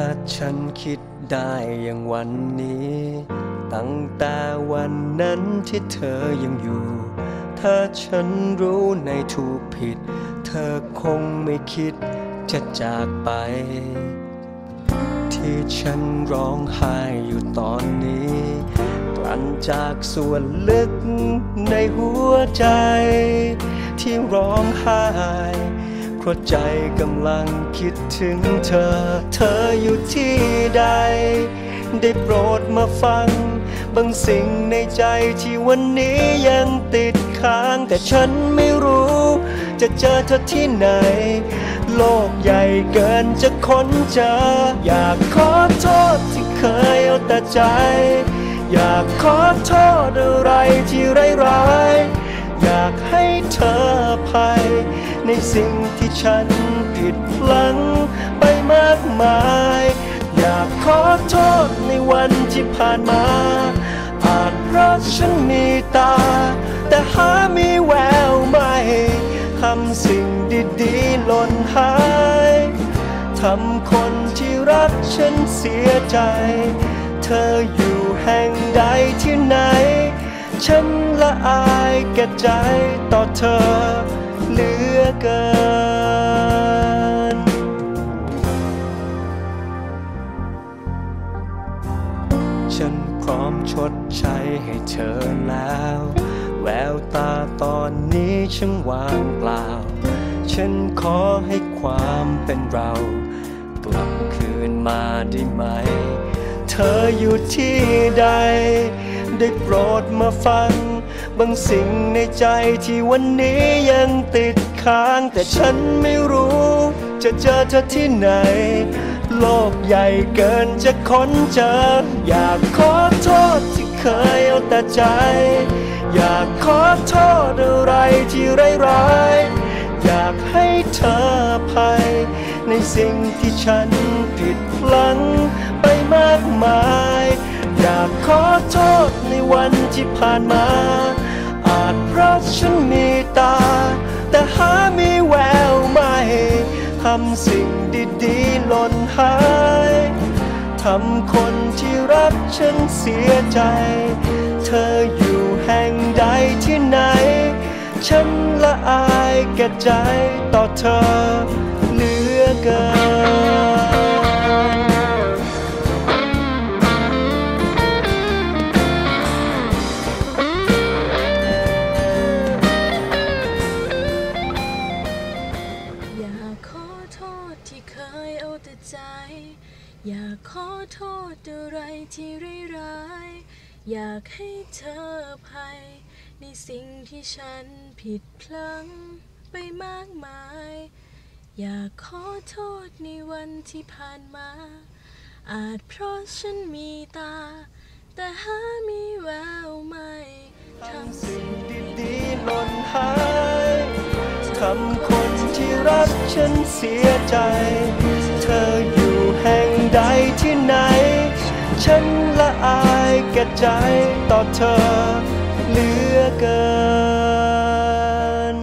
ถ้าฉันคิดได้อย่างวันนี้ ตั้งแต่วันนั้นที่เธอยังอยู่ ถ้าฉันรู้ในถูกผิด เธอคงไม่คิดจะจากไป ที่ฉันร้องไห้อยู่ตอนนี้กลั่นจากส่วนลึกในหัวใจ ที่ร้องไห้ ราะใจกำลังคิดถึงเธอ เธออยู่ที่ใด ได้โปรดมาฟัง บางสิ่งในใจที่วันนี้ยังติดค้าง แต่ฉันไม่รู้ จะเจอเธอที่ไหน โลกใหญ่เกินจะค้นเจอ อยากขอโทษที่เคยเอาแต่ใจ อยากขอโทษอะไรที่ร้ายๆอยากให้เธออภัย ในสิ่งที่ฉันผิดพลั้งไปมากมาย อยากขอโทษในวันที่ผ่านมา อาจเพราะฉันมีตา แต่หามีแววไม่ทำสิ่งดีๆหล่นหายทำคนที่รักฉันเสียใจ เธออยู่แห่งใดที่ไหน ฉันละอายแก่ใจต่อเธอเห ลือเกิน ฉันพร้อมชดใช้ให้เธอแล้ว แววตาตอนนี้ช่างว่างเปล่า ฉันขอให้ความเป็นเรา กลับคืนมาได้ไหม เธออยู่ที่ใด ได้โปรดมาฟัง บางสิ่งในใจที่วันนี้ยังติดค้าง แต่ฉันไม่รู้ จะเจอเธอที่ไหน โลกใหญ่เกินจะค้นเจอ อยากขอโทษที่เคยเอาแต่ใจ อยากขอโทษอะไรที่ร้ายๆอยากให้เธอภัย ในสิ่งที่ฉันผิดพลั้งไปมากมาย อยากขอโทษในวันที่ผ่านมา อาจเพราะฉันมีตา แต่หามีแววไม่ทำสิ่งดีๆหล่นหายทำคนที่รักฉันเสียใจ เธออยู่แห่งใดที่ไหน ฉันละอายแก่ใจต่อเธอเหลือเกิน ใจ อยากขอโทษอะไรที่ร้ายๆอยากให้เธอภัย ในสิ่งที่ฉันผิดพลั้งไปมากมาย อยากขอโทษในวันที่ผ่านมา อาจเพราะฉันมีตา แต่หามีแววไม่ทำสิ่งดีๆหล่นหายทำคน รักฉันเสียใจ เธออยู่แห่งใดที่ไหน ฉันละอายแก่ใจต่อเธอเหลือเกิน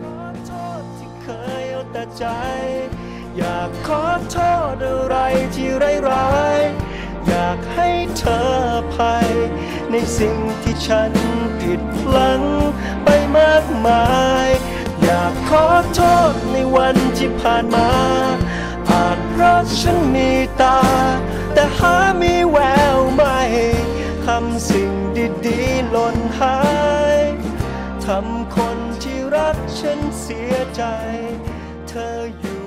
ขอโทษที่เคยเอาแต่ใจ อยากขอโทษอะไรที่ร้ายๆอยากให้เธอภัย ในสิ่งที่ฉันผิดพลั้งไปมากมาย อยากขอโทษในวันที่ผ่านมา อาจเพราะฉันมีตา แต่หามีแววไม่ทำสิ่งดีๆหล่นหายทำคนที่รักฉันเสียใจ เธออยู่